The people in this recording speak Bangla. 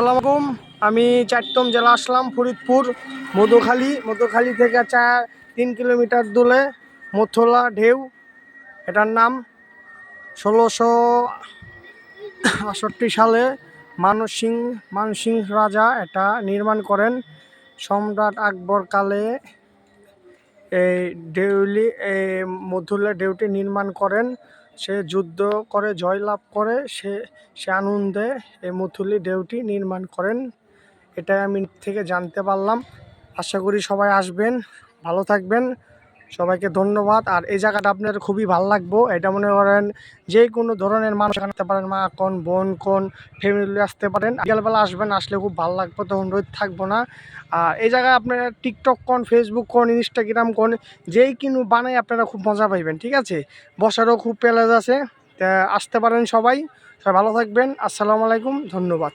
আসসালামাইকুম আমি চারতম জেলা আসলাম, ফরিদপুর, মধুখালী। মধুখালী থেকে চার, তিন কিলোমিটার দূরে মথলা ঢেউ। এটার নাম ষোলোশো আষট্টি সালে মানসিং মানসিং রাজা এটা নির্মাণ করেন। সম্রাট আকবর কালে এই ডেউলি, এই মধুলা ডেউটি নির্মাণ করেন। সে যুদ্ধ করে, জয়লাভ করে, সে সে আনন্দে এই মথুলি ডেউটি নির্মাণ করেন। এটাই আমি থেকে জানতে পারলাম। আশা করি সবাই আসবেন, ভালো থাকবেন। সবাইকে ধন্যবাদ। আর এই জায়গাটা আপনার খুবই ভালো লাগবো। এটা মনে করেন যে কোনো ধরনের মানুষ আসতে পারেন, মা কোন, বোন কোন ফ্যামিলি আসতে পারেন। বিকালবেলা আসবেন, আসলে খুব ভালো লাগবে, তখন রোদ থাকব না। আর এই জায়গায় আপনারা টিকটক কোন ফেসবুক কোন ইনস্টাগ্রাম কোন, যেই কিনু বানাই আপনারা খুব মজা পাইবেন, ঠিক আছে? বসারও খুব প্যালেজ আছে। আসতে পারেন সবাই। সবাই ভালো থাকবেন। আসসালামু আলাইকুম, ধন্যবাদ।